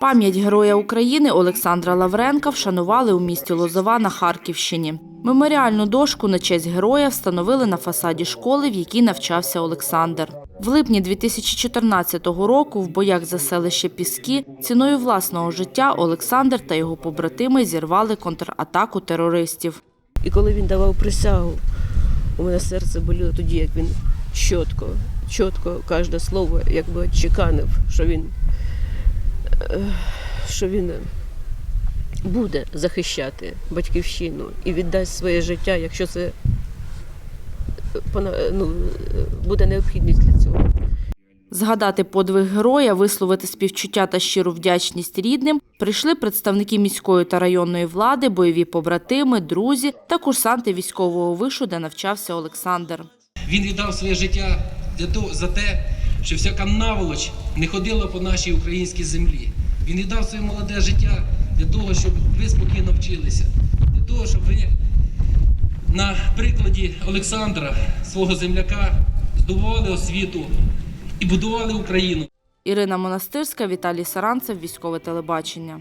Пам'ять Героя України Олександра Лавренка вшанували у місті Лозова на Харківщині. Меморіальну дошку на честь героя встановили на фасаді школи, в якій навчався Олександр. В липні 2014 року в боях за селище Піски ціною власного життя Олександр та його побратими зірвали контратаку терористів. І коли він давав присягу, у мене серце боліло тоді, як він чітко, чітко кожне слово якби чеканив, що він, що він буде захищати батьківщину і віддасть своє життя, якщо це ну, буде необхідність для цього. Згадати подвиг героя, висловити співчуття та щиру вдячність рідним прийшли представники міської та районної влади, бойові побратими, друзі та курсанти військового вишу, де навчався Олександр. Він віддав своє життя для того, за те, щоб всяка наволоч не ходила по нашій українській землі. Він віддав своє молоде життя для того, щоб ви спокійно вчилися, для того, щоб ви на прикладі Олександра, свого земляка, здобували освіту і будували Україну. Ірина Монастирська, Віталій Саранцев, військове телебачення.